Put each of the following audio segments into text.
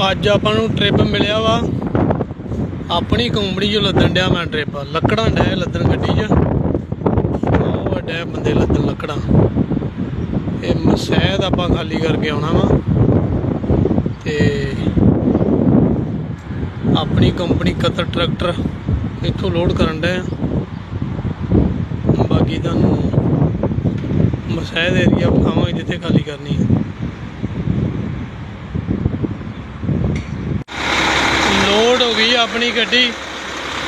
ਅੱਜ ਆਪਾਂ ਨੂੰ ਟ੍ਰਿਪ ਮਿਲਿਆ ਵਾ। ਆਪਣੀ ਕੰਪਨੀ ਜੋ ਲੱਦਣ ਡਿਆ ਮੈਂ ਟ੍ਰਿਪ ਲੱਕੜਾਂ ਡੈ ਲੱਦਣ ਗੱਡੀ 'ਚ। ਉਹ ਵੱਡੇ ਬੰਦੇ ਲੱਦਣ ਲੱਕੜਾਂ। ਇਹ ਮਸੈਦ ਆਪਾਂ ਖਾਲੀ ਕਰਕੇ ਆਉਣਾ ਵਾ। ਤੇ ਆਪਣੀ ਕੰਪਨੀ ਕਤਰ ਟਰੈਕਟਰ ਇੱਥੋਂ ਲੋਡ ਕਰਨ ਡਿਆ ਬਾਕੀ ਤੁਹਾਨੂੰ ਮਸੈਦ ਏਰੀਆ ਵਿਖਾਵਾਂਗੇ ਜਿੱਥੇ ਖਾਲੀ ਕਰਨੀ ਹੈ ਲੋਡ ਹੋ ਗਈ ਆਪਣੀ ਗੱਡੀ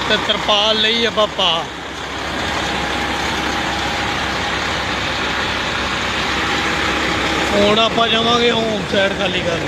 ਤੇ ਤਰਪਾਲ ਲਈ ਆਪਾਂ ਪਾ ਹੁਣ ਆਪਾਂ ਜਾਵਾਂਗੇ ਹੋਮ ਸਾਈਡ ਖਾਲੀ ਕਰਨ।